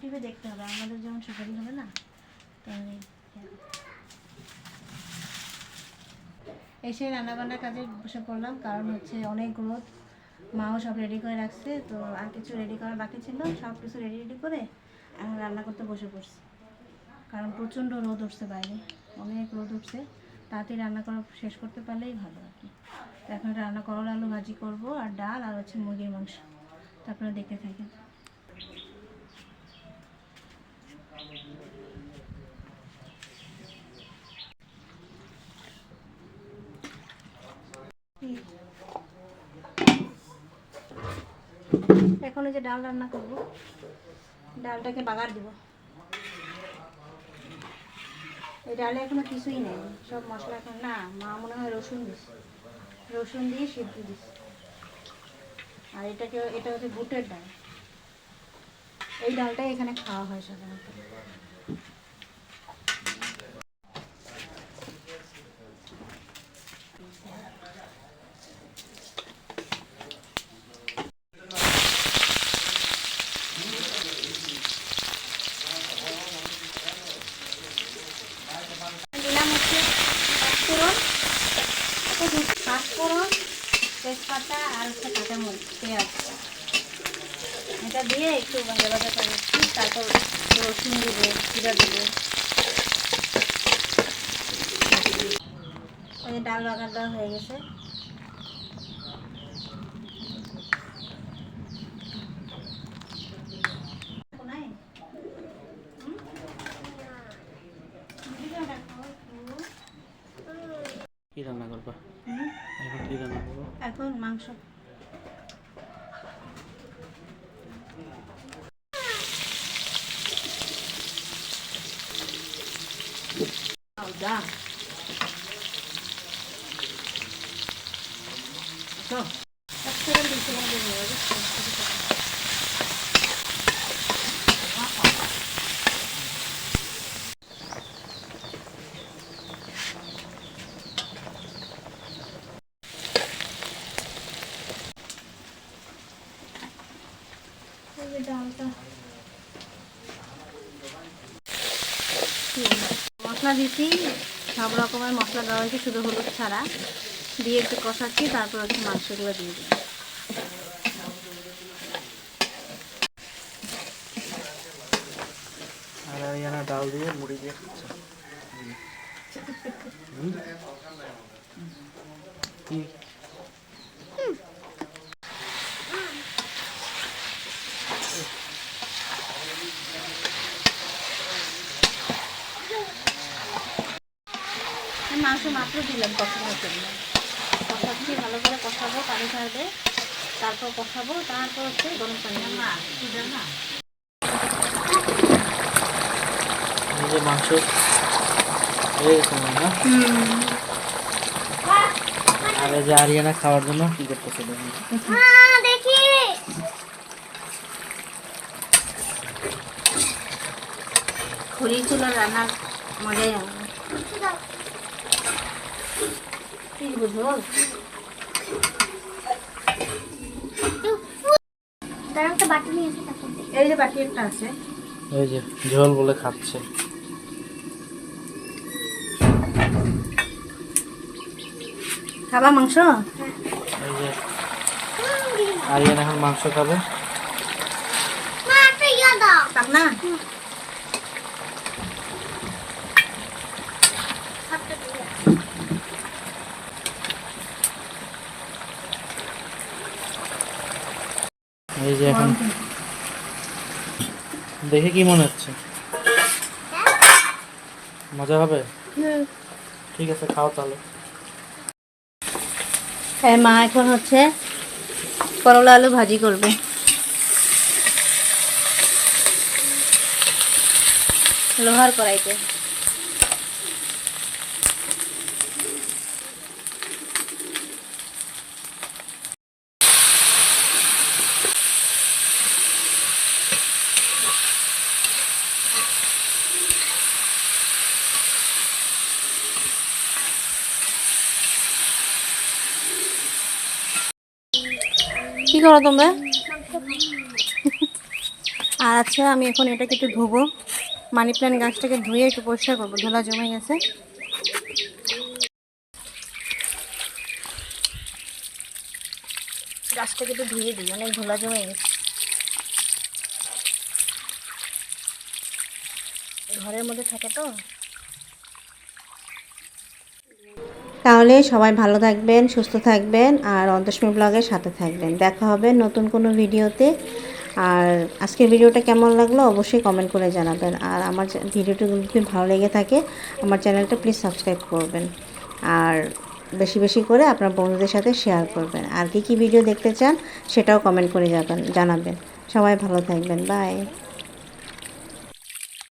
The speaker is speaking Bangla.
টিপে দেখতে হবে, আমাদের যেমন সুপারি হবে না, তেমনি এসে রান্নাবান্নার কাজে বসে পড়লাম, কারণ হচ্ছে অনেক রোদ, মাও সব রেডি করে রাখছে, তো আর কিছু রেডি করার বাকি ছিল, সব কিছু রেডি রেডি করে এখন রান্না করতে বসে পড়ছি। কারণ প্রচণ্ড রোদ উঠছে বাইরে, অনেক রোদ উঠছে, তাড়াতাড়ি রান্না করা শেষ করতে পারলেই ভালো আর কি। এখন রান্না করলা আলু ভাজি করব, আর ডাল, আর হচ্ছে মুরগির মাংস। তারপরে দেখতে থাকেন। এখন যে ডাল রান্না করব। ডালটাকে বাগার দিব। এই ডালে এখনও কিছুই নেই, সব মশলা এখন না, মা মনে হয় রসুন দিস। রসুন দিয়ে সিদ্ধ দিস। আর এটাকে, এটা হচ্ছে বুটের ডাল। এই ডালটাই এখানে খাওয়া হয় সাধারণত দিলাম হচ্ছে পাঁচফোড়ন পাঁচফোড়ন তেজপাতা আর হচ্ছে কাঁচামরিচ পেঁয়াজ এটা দিয়ে একটু ভাজা ভাজা করে তারপর রসুন দেবো, জিরা দেবো। ডাল বাগানটা হয়ে গেছে। কি রান্না করবা? এখন কি রান্না করব? এখন মাংস। পাঁচফোড়ন দিয়েছি এখানে দিয়ে দেবো, বুঝছ? এই যে ডালটা। মশলা দিছি সব রকমের মশলা দেওয়া হয়েছে শুধু হলুদ ছাড়া। দিয়ে একটু কষাচ্ছি তারপর হচ্ছে মাংসগুলো দিয়ে দিই ডাল দিয়ে মুড়ি দিয়ে খাচ্ছে। মাংস মাত্র দিলাম কষানোর জন্য। কষাচ্ছি ভালো করে কষাবো পানি ছাড়বে তারপর কষাবো তারপর হচ্ছে গরম পানি দিব। এই যে মাংস হয়ে আর এই যে আরিয়ানা খাওয়ার জন্য কি করতেছে দেখুন। খড়ি চুলা রান্নার মজাই এই যে বাটি একটা আছে। এই যে ঝোল বলে খাচ্ছে। খাবা মাংস? এই যে আরিয়ানা এখন মাংস খাবে। না। এই যে এখন দেখে কি মনে হচ্ছে? মজা হবে? ঠিক আছে খাও তাহলে। হ্যাঁ মা এখন হচ্ছে করলা আলু ভাজি করবে। লোহার কড়াইতে। কি করো তোমরা? আর আচ্ছা আমি এখন এটাকে একটু ধুবো। মানি প্ল্যান্ট গাছটাকে ধুয়ে একটু পরিষ্কার করব। ধুলা জমে গেছে। গাছটাকে একটু ধুয়ে দিই, অনেক ধুলা জমে গেছে। ঘরের মধ্যে থাকে তো? তাহলে সবাই ভালো থাকবেন, সুস্থ থাকবেন আর অন্তস্মী ব্লগের সাথে থাকবেন। দেখা হবে নতুন কোনো ভিডিওতে। আর আজকের ভিডিওটা কেমন লাগল অবশ্যই কমেন্ট করে জানাবেন। আর আমার ভিডিওটা যদি ভালো লেগে থাকে, আমার চ্যানেলটা প্লিজ সাবস্ক্রাইব করবেন। আর বেশি বেশি করে আপনার বন্ধুদের সাথে শেয়ার করবেন। আর কী কী ভিডিও দেখতে চান, সেটাও কমেন্ট করে যাবেন জানাবেন। সবাই ভালো থাকবেন। বাই